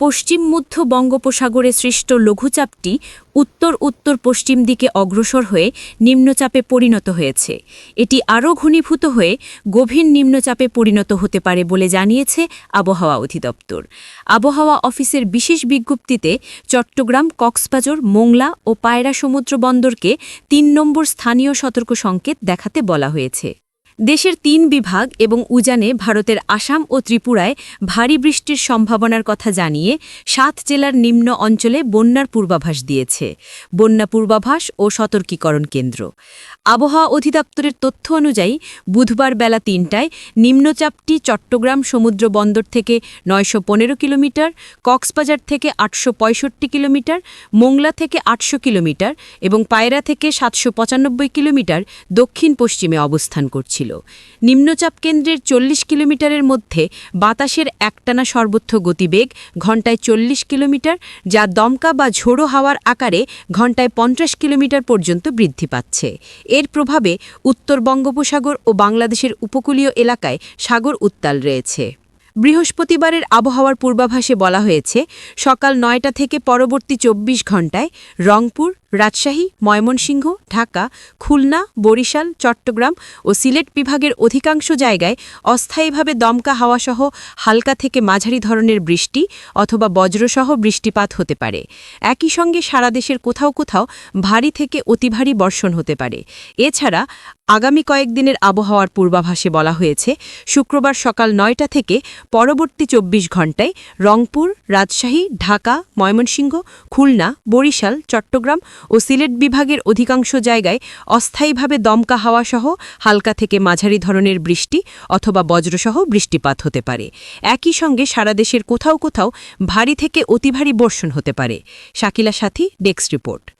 পশ্চিম মধ্য বঙ্গোপসাগরে সৃষ্ট লঘুচাপটি উত্তর উত্তর পশ্চিম দিকে অগ্রসর হয়ে নিম্নচাপে পরিণত হয়েছে। এটি আরও ঘনীভূত হয়ে গভীর নিম্নচাপে পরিণত হতে পারে বলে জানিয়েছে আবহাওয়া অধিদপ্তর। আবহাওয়া অফিসের বিশেষ বিজ্ঞপ্তিতে চট্টগ্রাম, কক্সবাজার, মোংলা ও পায়রা সমুদ্র বন্দরকে তিন নম্বর স্থানীয় সতর্ক সংকেত দেখাতে বলা হয়েছে। দেশের তিন বিভাগ এবং উজানে ভারতের আসাম ও ত্রিপুরায় ভারী বৃষ্টির সম্ভাবনার কথা জানিয়ে সাত জেলার নিম্ন অঞ্চলে বন্যার পূর্বাভাস দিয়েছে। বন্যা পূর্বাভাস ও সতর্কীকরণ কেন্দ্র। আবহাওয়া অধিদপ্তরের তথ্য অনুযায়ী বুধবার বেলা তিনটায় নিম্নচাপটি চট্টগ্রাম সমুদ্র বন্দর থেকে নয়শো পনেরো কিলোমিটার, কক্সবাজার থেকে আটশো পঁয়ষট্টি কিলোমিটার, মোংলা থেকে আটশো কিলোমিটার এবং পায়রা থেকে সাতশো পঁচানব্বই কিলোমিটার দক্ষিণ পশ্চিমে অবস্থান করছিল নিম্নচাপ কেন্দ্রের চল্লিশ কিলোমিটারের মধ্যে বাতাসের একটানা সর্বোচ্চ গতিবেগ ঘন্টায় চল্লিশ কিলোমিটার, যা দমকা বা ঝোড়ো হাওয়ার আকারে ঘন্টায় পঞ্চাশ কিলোমিটার পর্যন্ত বৃদ্ধি পাচ্ছে। এর প্রভাবে উত্তর বঙ্গোপসাগর ও বাংলাদেশের উপকূলীয় এলাকায় সাগর উত্তাল রয়েছে। বৃহস্পতিবারের আবহাওয়ার পূর্বাভাসে বলা হয়েছে, সকাল নয়টা থেকে পরবর্তী চব্বিশ ঘণ্টায় রংপুর রাজশাহী, ময়মনসিংহ, ঢাকা, খুলনা, বরিশাল, চট্টগ্রাম ও সিলেট বিভাগের অধিকাংশ জায়গায় অস্থায়ীভাবে দমকা হাওয়াসহ হালকা থেকে মাঝারি ধরনের বৃষ্টি অথবা বজ্রসহ বৃষ্টিপাত হতে পারে। একই সঙ্গে সারা দেশের কোথাও কোথাও ভারী থেকে অতি ভারী বর্ষণ হতে পারে। এছাড়া আগামী কয়েকদিনের আবহাওয়ার পূর্বাভাসে বলা হয়েছে, শুক্রবার সকাল নয়টা থেকে পরবর্তী চব্বিশ ঘণ্টায় রংপুর, রাজশাহী, ঢাকা, ময়মনসিংহ, খুলনা, বরিশাল, চট্টগ্রাম ও সিলেট বিভাগের অধিকাংশ জায়গায় অস্থায়ীভাবে দমকা হাওয়া সহ হালকা থেকে মাঝারি ধরনের বৃষ্টি অথবা বজ্রসহ বৃষ্টিপাত হতে পারে। একই সঙ্গে সারা দেশের কোথাও কোথাও ভারী থেকে অতিভারী বর্ষণ হতে পারে। শাকিলা সাথী, ডেস্ক রিপোর্ট।